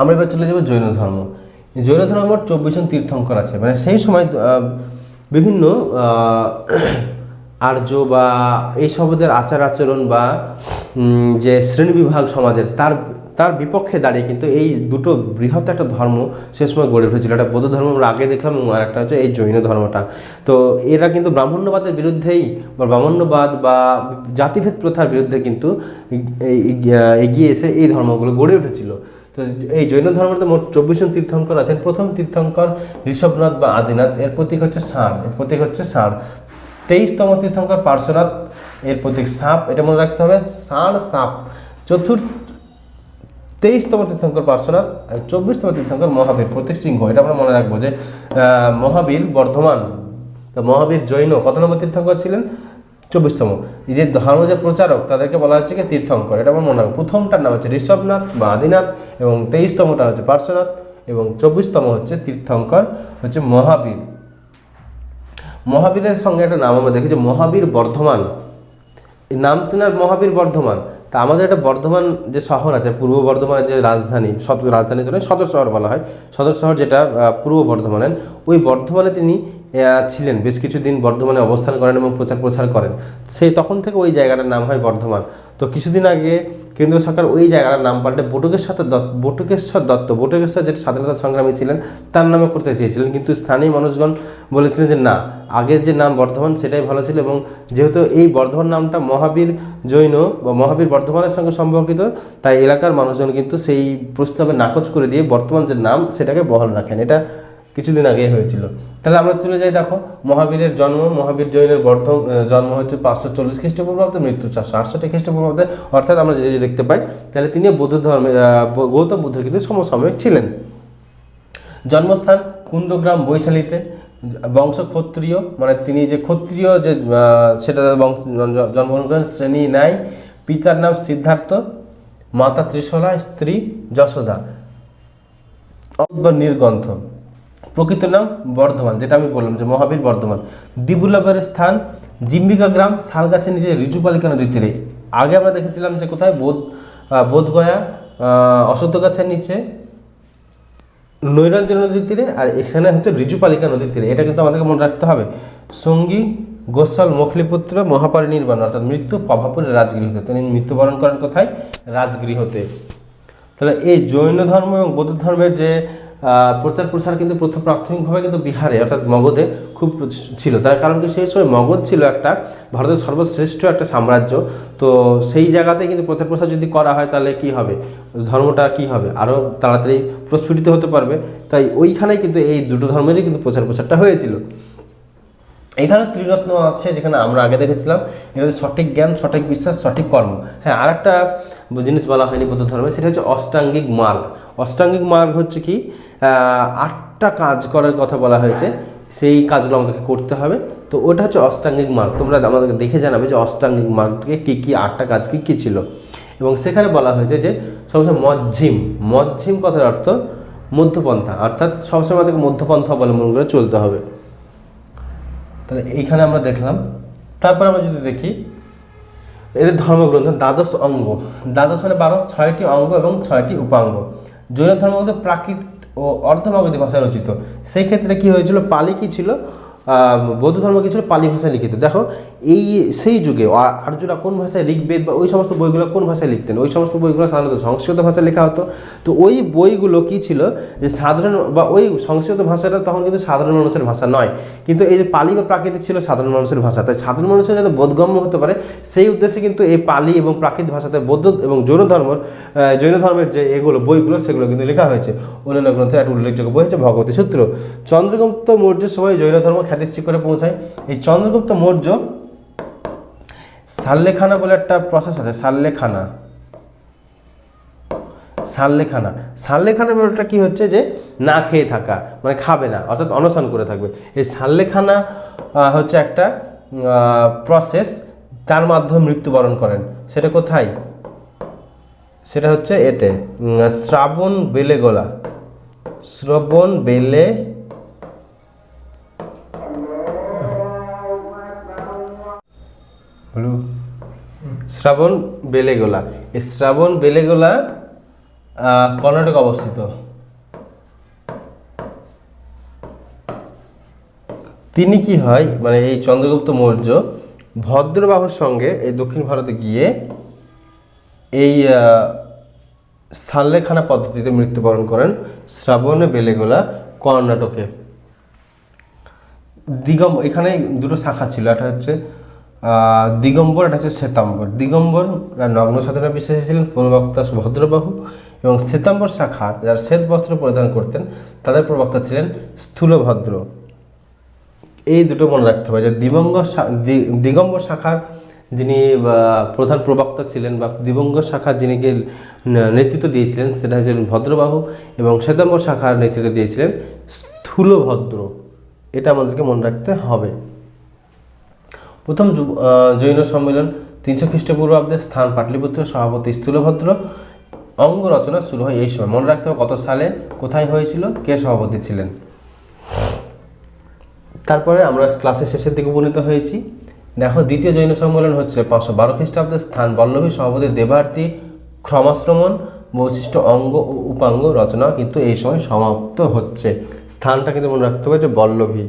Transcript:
আমরা এবার চলে যাব জৈন ধর্ম। জৈন ধর্ম চব্বিশ জন তীর্থঙ্কর আছে। মানে সেই সময় বিভিন্ন আর্য বা এই সবদের আচার আচরণ বা যে শ্রেণীবিভাগ সমাজের, তার তার বিপক্ষে দাঁড়িয়ে কিন্তু এই দুটো বৃহৎ একটা ধর্ম সে সময় গড়ে উঠেছিল। একটা বৌদ্ধ ধর্ম আমরা আগে দেখলাম এবং আর একটা হচ্ছে এই জৈন ধর্মটা। তো এরা কিন্তু ব্রাহ্মণ্যবাদের বিরুদ্ধেই বা ব্রাহ্মণ্যবাদ বা জাতিভেদ প্রথার বিরুদ্ধে কিন্তু এগিয়ে এসে এই ধর্মগুলো গড়ে উঠেছিল। তো এই জৈন ধর্মের মোট চব্বিশ জন তীর্থঙ্কর আছেন। প্রথম তীর্থঙ্কর ঋষভনাথ বা আদিনাথ, এর প্রতীক হচ্ছে ষাঁড়। এর প্রতীক হচ্ছে ষাঁড়। তেইশতম তীর্থঙ্কর পার্শ্বনাথ, এর প্রতীক সাপ। এটা মনে রাখতে হবে, ষাঁড় সাপ। চতুর্থ, তেইশতম তীর্থঙ্কর পার্শ্বনাথ চব্বিশতম তীর্থঙ্কর মহাবীর, প্রতীক সিংহ। এটা আমরা মনে রাখব যে মহাবীর বর্ধমান। তো মহাবীর জৈন, কত নম্বর তীর্থঙ্কর ছিলেন? চব্বিশতম। এই যে ধর্ম যে প্রচারক, তাদেরকে বলা হচ্ছে কি তীর্থঙ্কর। এটা আমার মনে রাখব প্রথমটার নাম হচ্ছে ঋষভনাথ বা আদিনাথ এবং তেইশতমটা হচ্ছে পার্শ্বনাথ এবং চব্বিশতম হচ্ছে তীর্থঙ্কর, হচ্ছে মহাবীর। মহাবীরের সঙ্গে একটা নাম আমরা দেখি যে মহাবীর বর্ধমান। এই নাম তিনার মহাবীর বর্ধমান। তা আমাদের একটা বর্ধমান যে শহর আছে, পূর্ব বর্ধমানের যে রাজধানী, সদ, রাজধানী তো সদর শহর বলা হয়। সদর শহর যেটা পূর্ব বর্ধমানের, ওই বর্ধমানে তিনি ছিলেন, বেশ কিছুদিন বর্ধমানে অবস্থান করেন এবং প্রচার প্রসার করেন। সেই তখন থেকে ওই জায়গাটার নাম হয় বর্ধমান। তো কিছুদিন আগে কেন্দ্র সরকার ওই জায়গাটার নাম পাল্টে বটুকেশ্বর দত্ত বটুকেশ্বর দত্ত, বটুকেশ্বর যেটা স্বাধীনতা সংগ্রামী ছিলেন, তার নামে করতে চেয়েছিলেন। কিন্তু স্থানীয় মানুষগণ বলেছিলেন যে, না আগের যে নাম বর্ধমান, সেটাই ভালো ছিল এবং যেহেতু এই বর্ধমান নামটা মহাবীর জৈন বা মহাবীর বর্ধমানের সঙ্গে সম্পর্কিত, তাই এলাকার মানুষজন কিন্তু সেই প্রস্তাবে নাকচ করে দিয়ে বর্তমান যে নাম, সেটাকে বহাল রাখেন। এটা কিছুদিন আগে হয়েছিল। তাহলে আমরা চলে যাই দেখো মহাবীরের জন্ম মহাবীর জৈনের বর্ধ আহ, জন্ম হচ্ছে পাঁচশো চল্লিশ খ্রিস্টপূর্বাব্দে মৃত্যু চারশো আটষট্টি খ্রিস্টপূর্বাব্দে অর্থাৎ আমরা যে যে দেখতে পাই তাহলে তিনি বৌদ্ধ ধর্মের গৌতম বুদ্ধের কিন্তু সমসাময়িক ছিলেন। জন্মস্থান কুন্দগ্রাম বৈশালীতে বংশ ক্ষত্রিয় মানে তিনি যে ক্ষত্রিয় যে সেটা বংশ জন্মগ্রহণ করেন শ্রেণি ন্যায় পিতার নাম সিদ্ধার্থ মাতা ত্রিশলা স্ত্রী যশোদা। বা নির্গন্থ প্রকৃত নাম বর্ধমান যেটা আমি বললাম যে মহাবীর বর্ধমান। দিবুল্লাভের স্থান জিম্বিকা গ্রাম শালগাছের নিচে ঋজুপালিকা নদীর তীরে আগে আমরা দেখেছিলাম যে কোথায়? বোধ বোধগয়া আহ, অশ্বত্থ গাছের নিচে। নৈরঞ্জন নদীর তীরে আর এখানে হচ্ছে ঋজুপালিকা নদীর তীরে এটা কিন্তু আমাদেরকে মনে রাখতে হবে। সঙ্গী গোস্বাল মখলিপুত্র মহাপরিনির্বাণ অর্থাৎ মৃত্যু প্রভাপুরের রাজগৃহতে। তিনি মৃত্যুবরণ করেন কোথায়? রাজগৃহতে। তাহলে এই জৈন ধর্ম এবং বৌদ্ধ ধর্মের যে প্রচার প্রসার কিন্তু প্রথম প্রাথমিকভাবে কিন্তু বিহারে, অর্থাৎ মগধে খুব ছিল। তার কারণ কি? সেই সময় মগধ ছিল একটা ভারতের সর্বশ্রেষ্ঠ একটা সাম্রাজ্য। তো সেই জায়গাতে কিন্তু প্রচার প্রসার যদি করা হয়, তাহলে কি হবে? ধর্মটা কি হবে? আরও তাড়াতাড়ি প্রস্ফুটিত হতে পারবে। তাই ওইখানেই কিন্তু এই দুটো ধর্মেরই কিন্তু প্রচার প্রসারটা হয়েছিল। এখানে ত্রিরত্ন আছে যেখানে আমরা আগে দেখেছিলাম, এটা হচ্ছে সঠিক জ্ঞান, সঠিক বিশ্বাস, সঠিক কর্ম। হ্যাঁ আর একটা জিনিস বলা হয়নি বৌদ্ধ ধর্মে, সেটা হচ্ছে অষ্টাঙ্গিক মার্গ। অষ্টাঙ্গিক মার্গ হচ্ছে কি আটটা কাজ করার কথা বলা হয়েছে, সেই কাজগুলো আমাদেরকে করতে হবে। তো ওটা হচ্ছে অষ্টাঙ্গিক মার্গ। তোমরা আমাদেরকে দেখে জানাবে যে অষ্টাঙ্গিক মার্গকে কী কী, আটটা কাজ কী কী ছিল। এবং সেখানে বলা হয়েছে যে সবসময় মজ্জিম মজ্জিম কথার অর্থ মধ্যপন্থা, অর্থাৎ সবসময় আমাদেরকে মধ্যপন্থা অবলম্বন করে চলতে হবে। তাহলে এইখানে আমরা দেখলাম, তারপর আমরা যদি দেখি, এদের ধর্মগ্রন্থ দ্বাদশ অঙ্গ। দ্বাদশ মানে বারো, ছয়টি অঙ্গ এবং ছয়টি উপাঙ্গ। জৈন ধর্মগ্রন্থ প্রাকৃত ও অর্ধমাগধী ভাষায় রচিত। সেই ক্ষেত্রে কি হয়েছিল? পালি কি ছিল? বৌদ্ধ ধর্ম কি ছিল? পালি ভাষায় লিখিত। দেখো, এই সেই যুগে আর্যরা কোন ভাষায় ঋগ্বেদ বা ওই সমস্ত বইগুলো কোন ভাষায় লিখতেন? ওই সমস্ত বইগুলো সাধারণত সংস্কৃত ভাষায় লেখা হতো। তো ওই বইগুলো কি ছিল? যে সাধারণ বা ওই সংস্কৃত ভাষাটা তখন কিন্তু সাধারণ মানুষের ভাষা নয়। কিন্তু এই যে পালি বা প্রাকৃতিক ছিল সাধারণ মানুষের ভাষা। তাই সাধারণ মানুষের যাতে বোধগম্য হতে পারে, সেই উদ্দেশ্যে কিন্তু এই পালি এবং প্রাকৃতিক ভাষাতে বৌদ্ধ এবং জৈন ধর্মের জৈন ধর্মের যে এগুলো বইগুলো, সেগুলো কিন্তু লেখা হয়েছে। অন্যান্য গ্রন্থে একটা উল্লেখযোগ্য বই হচ্ছে ভগবতী সূত্র। চন্দ্রগুপ্ত মৌর্যের সময় জৈন ধর্ম খ্যাতিশ্রী করে পৌঁছায়। এই চন্দ্রগুপ্ত মৌর্য সাল্লেখানা বলে একটা প্রসেস আছে, সাল্লেখানা। সাল্লেখানা। সাল্লেখানা ব্যাপারটা কি হচ্ছে যে, না খেয়ে থাকা মানে খাবে না, অর্থাৎ অনশন করে থাকবে। এই সাল্লেখানা হচ্ছে একটা প্রসেস তার মাধ্যমে মৃত্যুবরণ করেন। সেটা কোথায়? সেটা হচ্ছে এতে শ্রাবণ বেলে গোলা শ্রবণ বেলে বলু। শ্রাবণ বেলেগোলা। এই শ্রাবণ বেলেগোলা কর্ণাটক অবস্থিত। তিনি কি হয় মানে এই চন্দ্রগুপ্ত মৌর্য ভদ্রবাহুর সঙ্গে এই দক্ষিণ ভারতে গিয়ে এই আহ, সাল্লেখানা পদ্ধতিতে মৃত্যুবরণ করেন শ্রাবণে বেলেগোলা কর্ণাটকে। দিগম এখানে দুটো শাখা ছিল একটা হচ্ছে দিগম্বর, এটা হচ্ছে শ্বেতাম্বর। দিগম্বর নগ্ন সাধনা বিশ্বাসী ছিলেন প্রবক্তা ভদ্রবাহু এবং শ্বেতাম্বর শাখা, যারা শ্বেত বস্ত্র পরিধান করতেন, তাদের প্রবক্তা ছিলেন স্থূলভদ্র। এই দুটো মনে রাখতে হবে, যে দিবঙ্গ দিগম্বর শাখার যিনি প্রধান প্রবক্তা ছিলেন বা দিবঙ্গ শাখার যিনি নেতৃত্ব দিয়েছিলেন, সেটা হচ্ছিলেন ভদ্রবাহু এবং শ্বেতাম্বর শাখার নেতৃত্ব দিয়েছিলেন স্থূলভদ্র। এটা আমাদেরকে মনে রাখতে হবে। প্রথম জৈন সম্মেলন তিনশো খ্রিস্টপূর্বাব্দে স্থান পাটলিপুত্র, সভাপতি স্থূলভদ্র, অঙ্গ রচনা শুরু হয় এই সময়। মনে রাখতে হবে কত সালে, কোথায় হয়েছিল, কে সভাপতি ছিলেন। তারপরে আমরা ক্লাসের শেষের দিকে উপনীত হয়েছি। দেখো, দ্বিতীয় জৈন সম্মেলন হচ্ছে পাঁচশো বারো খ্রিস্টাব্দে স্থান বল্লভী সভাপতি দেবার্তী ক্রমাশ্রমণ বৈশিষ্ট্য অঙ্গ ও উপাঙ্গ রচনা কিন্তু এই সময় সমাপ্ত হচ্ছে। স্থানটা কিন্তু মনে রাখতে হবে যে বল্লভী।